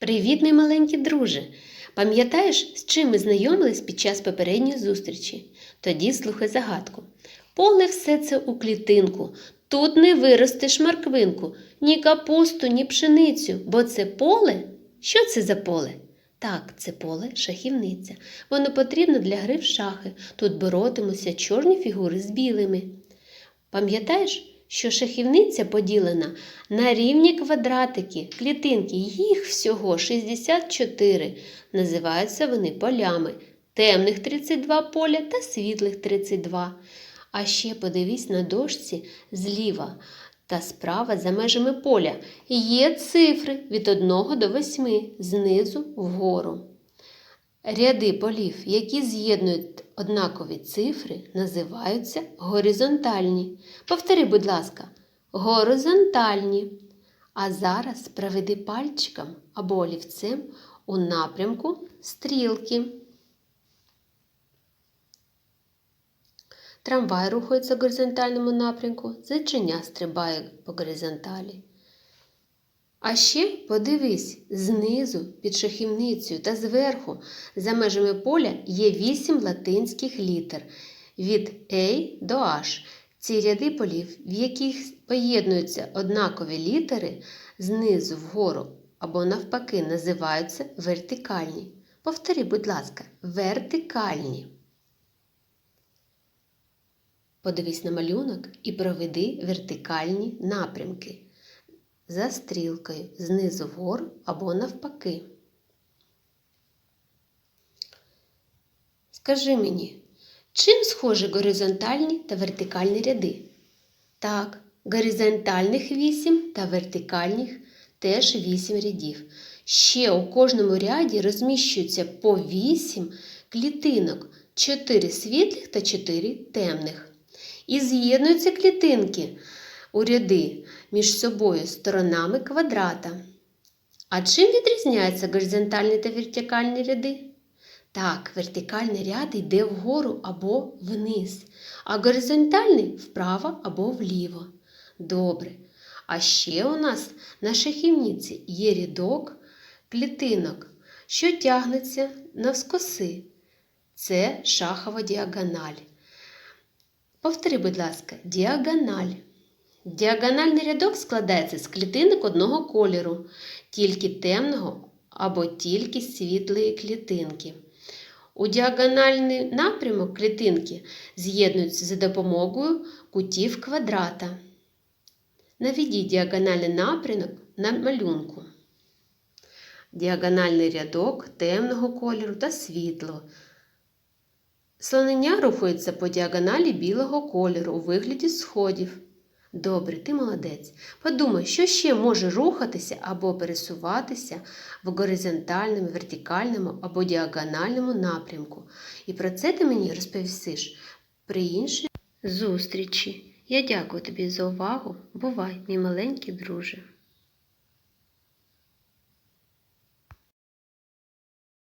Привіт, мій маленький друже! Пам'ятаєш, з чим ми знайомились під час попередньої зустрічі? Тоді слухай загадку. Поле все це у клітинку. Тут не виростеш морквинку, ні капусту, ні пшеницю, бо це поле. Що це за поле? Так, це поле шахівниця. Воно потрібно для гри в шахи. Тут боротимуться чорні фігури з білими. Пам'ятаєш, що шахівниця поділена на рівні квадратики, клітинки, їх всього 64. Називаються вони полями. Темних 32 поля та світлих 32. А ще подивись на дошці зліва та справа за межами поля. Є цифри від 1 до 8, знизу вгору. Ряди полів, які з'єднують однакові цифри, називаються горизонтальні. Повтори, будь ласка, горизонтальні. А зараз проведи пальчиком або олівцем у напрямку стрілки. Трамвай рухається в горизонтальному напрямку, зайчиня стрибає по горизонталі. А ще подивись, знизу, під шахівницею та зверху, за межами поля є вісім латинських літер від A до H. Ці ряди полів, в яких поєднуються однакові літери, знизу вгору або навпаки, називаються вертикальні. Повтори, будь ласка, вертикальні. Подивись на малюнок і проведи вертикальні напрямки за стрілкою знизу вгору або навпаки. Скажи мені, чим схожі горизонтальні та вертикальні ряди? Так, горизонтальних 8 та вертикальних теж 8 рядів. Ще у кожному ряді розміщується по 8 клітинок, 4 світлих та 4 темних. І з'єднуються клітинки у ряди між собою сторонами квадрата. А чим відрізняються горизонтальні та вертикальні ряди? Так, вертикальний ряд йде вгору або вниз, а горизонтальний вправо або вліво. Добре. А ще у нас на шахівниці є рядок клітинок, що тягнеться навскоси. Це шахова діагональ. Повтори, будь ласка, діагональ. Діагональний рядок складається з клітинок одного кольору, тільки темного або тільки світлої клітинки. У діагональний напрямок клітинки з'єднуються за допомогою кутів квадрата. Наведіть діагональний напрямок на малюнку. Діагональний рядок темного кольору та світлого. Слонення рухається по діагоналі білого кольору у вигляді сходів. Добре, ти молодець. Подумай, що ще може рухатися або пересуватися в горизонтальному, вертикальному або діагональному напрямку. І про це ти мені розповісиш при іншій зустрічі. Я дякую тобі за увагу. Бувай, мій маленький друже.